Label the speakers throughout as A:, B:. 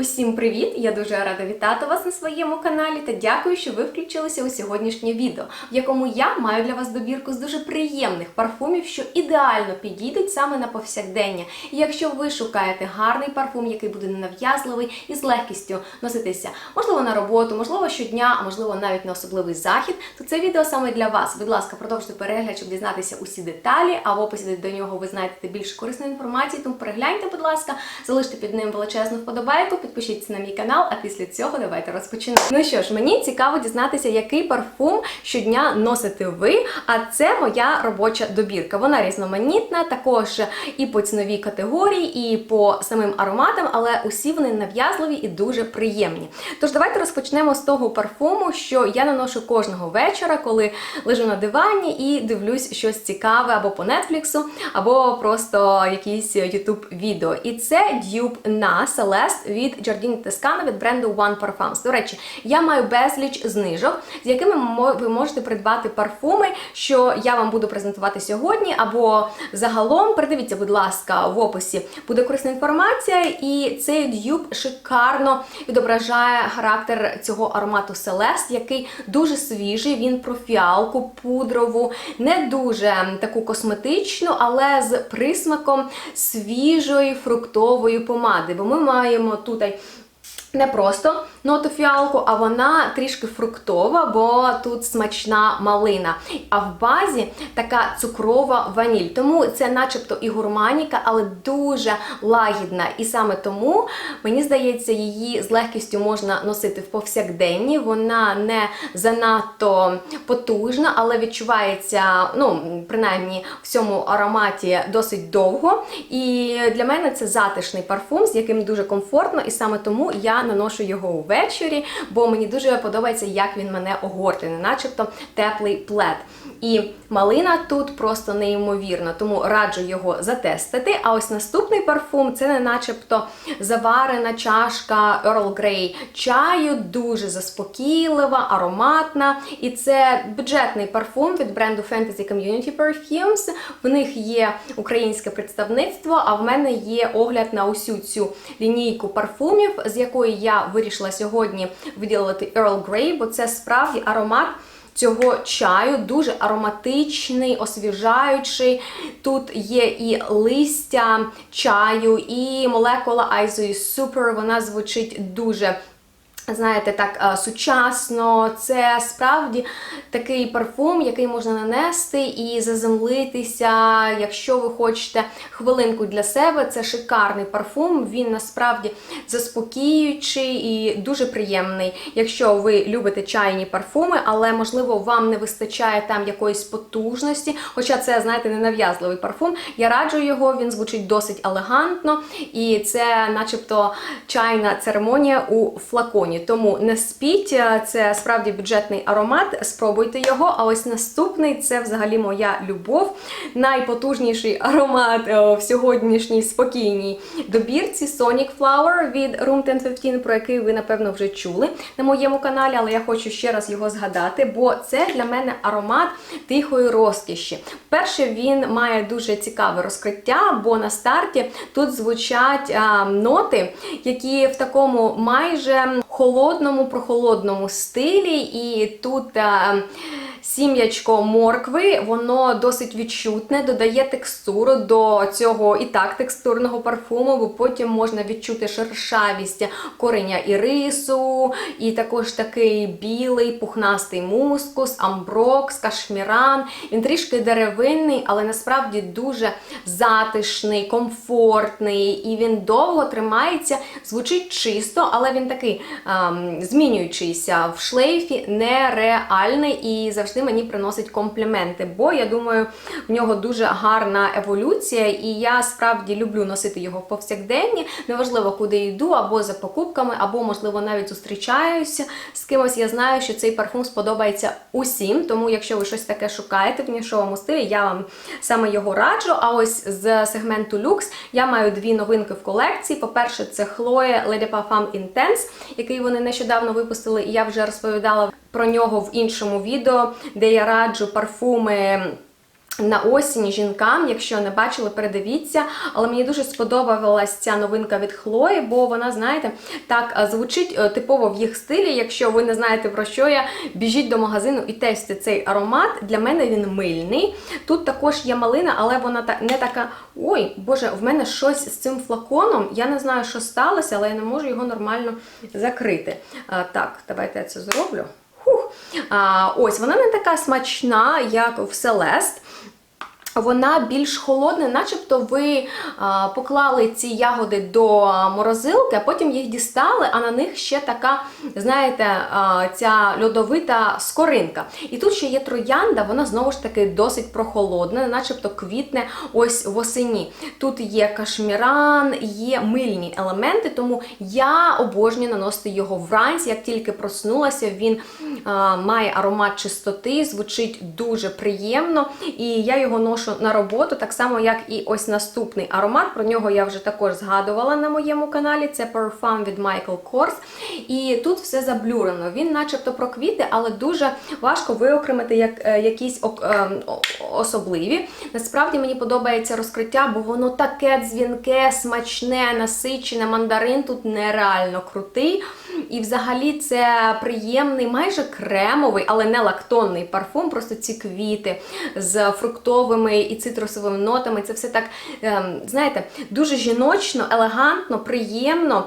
A: Усім привіт! Я дуже рада вітати вас на своєму каналі та дякую, що ви включилися у сьогоднішнє відео, в якому я маю для вас добірку з дуже приємних парфумів, що ідеально підійдуть саме на повсякдення. І якщо ви шукаєте гарний парфум, який буде ненав'язливий і з легкістю носитися, можливо, на роботу, можливо, щодня, а можливо, навіть на особливий захід, то це відео саме для вас. Будь ласка, продовжуйте перегляд, щоб дізнатися усі деталі. А в описі до нього ви знайдете більше корисної інформації. Тому перегляньте, будь ласка, залиште під ним величезну вподобайку, підпишіться на мій канал, а після цього давайте розпочнемо. Ну що ж, мені цікаво дізнатися, який парфум щодня носите ви. А це моя робоча добірка. Вона різноманітна, також і по ціновій категорії, і по самим ароматам, але усі вони нав'язливі і дуже приємні. Тож давайте розпочнемо з того парфуму, що я наношу кожного вечора, коли лежу на дивані і дивлюсь щось цікаве або по Нетфліксу, або просто якісь YouTube відео. І це Dupe на Celeste від Giardini Toscana від бренду One Parfums. До речі, я маю безліч знижок, з якими ви можете придбати парфуми, що я вам буду презентувати сьогодні, або загалом передивіться, будь ласка, в описі буде корисна інформація, і цей дюб шикарно відображає характер цього аромату Celeste, який дуже свіжий. Він про фіалку, пудрову, не дуже таку косметичну, але з присмаком свіжої фруктової помади. Бо ми маємо тут не просто ноту фіалку, а вона трішки фруктова, бо тут смачна малина. А в базі така цукрова ваніль. Тому це начебто і гурманіка, але дуже лагідна. І саме тому, мені здається, її з легкістю можна носити в повсякденні. Вона не занадто потужна, але відчувається, ну, принаймні, в цьому ароматі досить довго. І для мене це затишний парфум, з яким дуже комфортно, і саме тому я наношу його увечері, бо мені дуже подобається, як він мене огортує, начебто теплий плед. І малина тут просто неймовірна, тому раджу його затестити. А ось наступний парфум це не начебто заварена чашка Earl Grey чаю, дуже заспокійлива, ароматна. І це бюджетний парфум від бренду Fantasy Community Perfumes. В них є українське представництво, а в мене є огляд на усю цю лінійку парфумів, з якої я вирішила сьогодні виділити Earl Grey, бо це справді аромат. Цього чаю дуже ароматичний, освіжаючий. Тут є і листя чаю, і молекула Айзої Супер. Вона звучить дуже. Знаєте, так е, сучасно, це справді такий парфум, який можна нанести і заземлитися, якщо ви хочете хвилинку для себе. Це шикарний парфум. Він насправді заспокіюючий і дуже приємний. Якщо ви любите чайні парфуми, але можливо вам не вистачає там якоїсь потужності. Хоча це, знаєте, не нав'язливий парфум. Я раджу його, він звучить досить елегантно, і це, начебто, чайна церемонія у флаконі. Тому не спіть, е, це справді бюджетний аромат. Спробуйте його. А ось наступний це взагалі моя любов. Найпотужніший аромат е, в сьогоднішній спокійній добірці Sonic Flower від Room 1015, про який ви, напевно, вже чули на моєму каналі, але я хочу ще раз його згадати, бо це для мене аромат тихої розкіші. Перше, він має дуже цікаве розкриття, бо на старті тут звучать а, ноти, які в такому майже холодному, прохолодному стилі, і тут. А, Сім'ячко моркви, воно досить відчутне, додає текстуру до цього і так текстурного парфуму, бо потім можна відчути шершавість кореня ірису, і також такий білий пухнастий мускус, амброкс, кашміран. Він трішки деревинний, але насправді дуже затишний, комфортний, і він довго тримається, звучить чисто, але він такий ем, змінюючийся в шлейфі, нереальний і завжди мені приносить компліменти, бо я думаю, в нього дуже гарна еволюція, і я справді люблю носити його повсякденні. Неважливо, куди йду, або за покупками, або, можливо, навіть зустрічаюся з кимось. Я знаю, що цей парфум сподобається усім. Тому, якщо ви щось таке шукаєте в нішовому стилі, я вам саме його раджу. А ось з сегменту люкс я маю дві новинки в колекції. По-перше, це Chloe Lady Parfum Intense, який вони нещодавно випустили, і я вже розповідала про нього в іншому відео, де я раджу парфуми на осінь жінкам, якщо не бачили, передивіться. Але мені дуже сподобалась ця новинка від Хлої, бо вона, знаєте, так звучить е, типово в їх стилі. Якщо ви не знаєте про що я, біжіть до магазину і тестите цей аромат. Для мене він мильний. Тут також є малина, але вона не така. Ой, Боже, в мене щось з цим флаконом. Я не знаю, що сталося, але я не можу його нормально закрити. Так, давайте я це зроблю. А, ось вона не така смачна, як в Селест. Вона більш холодна, начебто ви а, поклали ці ягоди до морозилки, а потім їх дістали, а на них ще така, знаєте, а, ця льодовита скоринка. І тут ще є троянда, вона знову ж таки досить прохолодна, начебто квітне ось восені. Тут є кашміран, є мильні елементи, тому я обожнюю наносити його вранці. Як тільки проснулася, він а, має аромат чистоти, звучить дуже приємно. І я його ношу на роботу, так само, як і ось наступний аромат. Про нього я вже також згадувала на моєму каналі. Це Parfum від Michael Kors. І тут все заблюрено. Він, начебто, про квіти, але дуже важко виокремити як е, якісь е, особливі. Насправді мені подобається розкриття, бо воно таке дзвінке, смачне, насичене. Мандарин тут нереально крутий. І взагалі це приємний, майже кремовий, але не лактонний парфум. Просто ці квіти з фруктовими і цитрусовими нотами. Це все так, ем, знаєте, дуже жіночно, елегантно, приємно.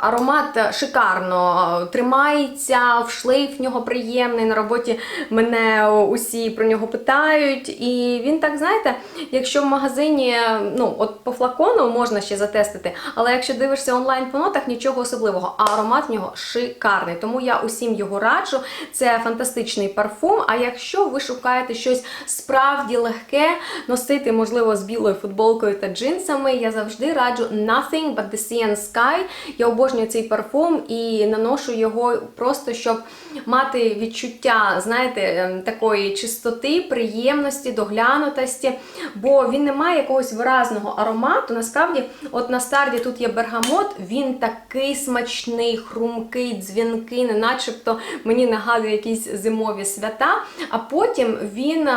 A: Аромат шикарно тримається, в шлейф в нього приємний. На роботі мене усі про нього питають. І він так, знаєте, якщо в магазині, ну, от по флакону можна ще затестити, але якщо дивишся онлайн по нотах, нічого особливого. А аромат в нього шикарний. Тому я усім його раджу. Це фантастичний парфум. А якщо ви шукаєте щось справді легке, носити, можливо, з білою футболкою та джинсами, я завжди раджу Nothing but the Sea and Sky. Обожнюю цей парфум і наношу його просто, щоб мати відчуття, знаєте, ем, такої чистоти, приємності, доглянутості, бо він не має якогось виразного аромату. Насправді, от на старті тут є бергамот, він такий смачний, хрумкий, дзвінкий, не начебто мені нагадує якісь зимові свята. А потім він.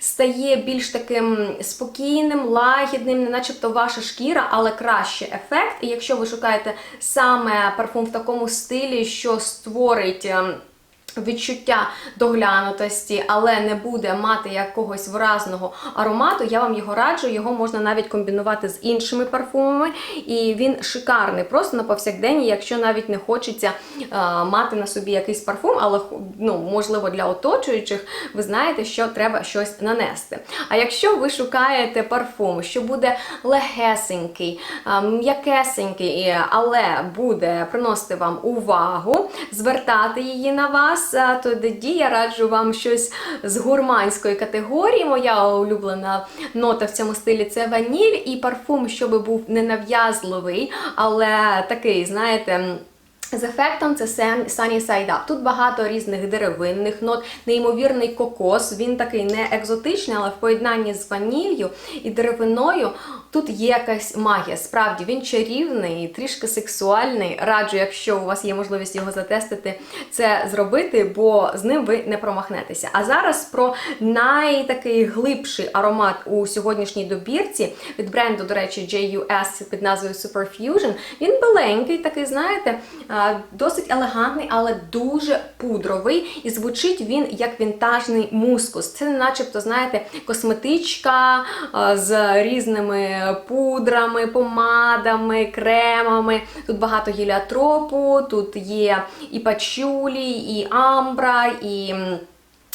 A: Ем, стає більш таким спокійним, лагідним, не начебто ваша шкіра, але краще ефект. І якщо ви шукаєте саме парфум в такому стилі, що створить. Відчуття доглянутості, але не буде мати якогось виразного аромату. Я вам його раджу. Його можна навіть комбінувати з іншими парфумами, і він шикарний, просто на повсякденні, якщо навіть не хочеться е, мати на собі якийсь парфум, але ну, можливо для оточуючих, ви знаєте, що треба щось нанести. А якщо ви шукаєте парфум, що буде легесенький, е, м'якесенький, але буде приносити вам увагу, звертати її на вас, е, то тоді я раджу вам щось з гурманської категорії. Моя улюблена нота в цьому стилі це ваніль і парфум, щоб був ненав'язливий, але такий, знаєте. з ефектом це Sun- Sunny Side Up. Тут багато різних деревинних нот, неймовірний кокос. Він такий не екзотичний, але в поєднанні з ваніллю і деревиною тут є якась магія. Справді він чарівний, трішки сексуальний. Раджу, якщо у вас є можливість його затестити, це зробити, бо з ним ви не промахнетеся. А зараз про найтакий глибший аромат у сьогоднішній добірці від бренду, до речі, JUS під назвою Superfusion. Він біленький, такий, знаєте, досить елегантний, але дуже пудровий. І звучить він як вінтажний мускус. Це начебто, знаєте, косметичка з різними пудрами, помадами, кремами. Тут багато гіліатропу, тут є і пачулі, і амбра, і.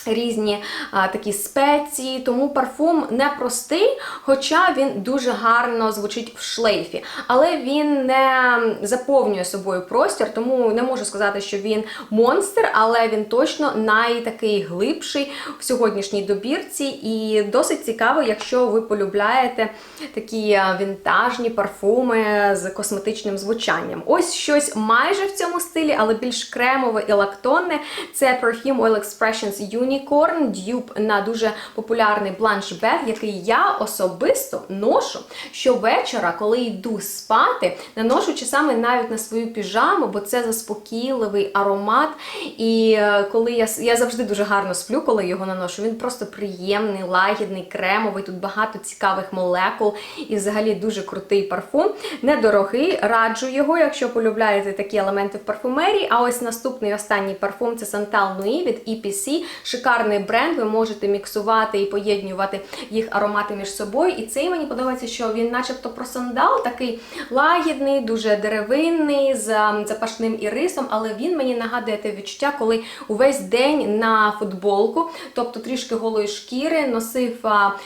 A: Різні а, такі спеції, тому парфум не простий, хоча він дуже гарно звучить в шлейфі. Але він не заповнює собою простір, тому не можу сказати, що він монстр, але він точно найтакий глибший в сьогоднішній добірці. І досить цікаво, якщо ви полюбляєте такі вінтажні парфуми з косметичним звучанням. Ось щось майже в цьому стилі, але більш кремове і лактонне. Це Perfume Oil Expressions Unique Unicorn дюб на дуже популярний бланш бед, який я особисто ношу щовечора, коли йду спати, наношу часами навіть на свою піжаму, бо це заспокійливий аромат. І е, коли я, я завжди дуже гарно сплю, коли його наношу, він просто приємний, лагідний, кремовий. Тут багато цікавих молекул і взагалі дуже крутий парфум. Недорогий, раджу його, якщо полюбляєте такі елементи в парфумерії. А ось наступний останній парфум це Santal Nui від EPC. Шикарний бренд. Ви можете міксувати і поєднювати їх аромати між собою. І цей мені подобається, що він, начебто, про сандал, такий лагідний, дуже деревинний, з запашним ірисом, але він мені нагадує те відчуття, коли увесь день на футболку, тобто трішки голої шкіри, носив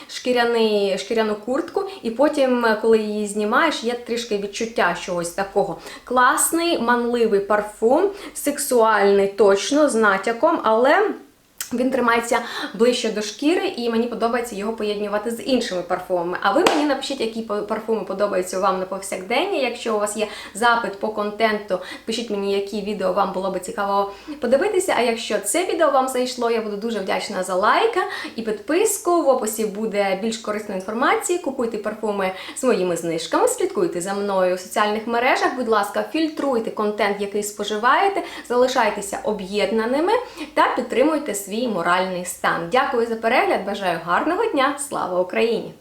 A: шкіряний, шкіряну куртку, і потім, е, коли її знімаєш, є трішки відчуття чогось такого. Класний, манливий парфум, сексуальний точно, з натяком, але. Він тримається ближче до шкіри, і мені подобається його поєднувати з іншими парфумами. А ви мені напишіть, які парфуми подобаються вам на повсякдення. Якщо у вас є запит по контенту, пишіть мені, які відео вам було би цікаво подивитися. А якщо це відео вам зайшло, я буду дуже вдячна за лайк і підписку. В описі буде більш корисної інформації. Купуйте парфуми з моїми знижками, слідкуйте за мною в соціальних мережах. Будь ласка, фільтруйте контент, який споживаєте, залишайтеся об'єднаними та підтримуйте свій моральний стан. Дякую за перегляд. Бажаю гарного дня! Слава Україні!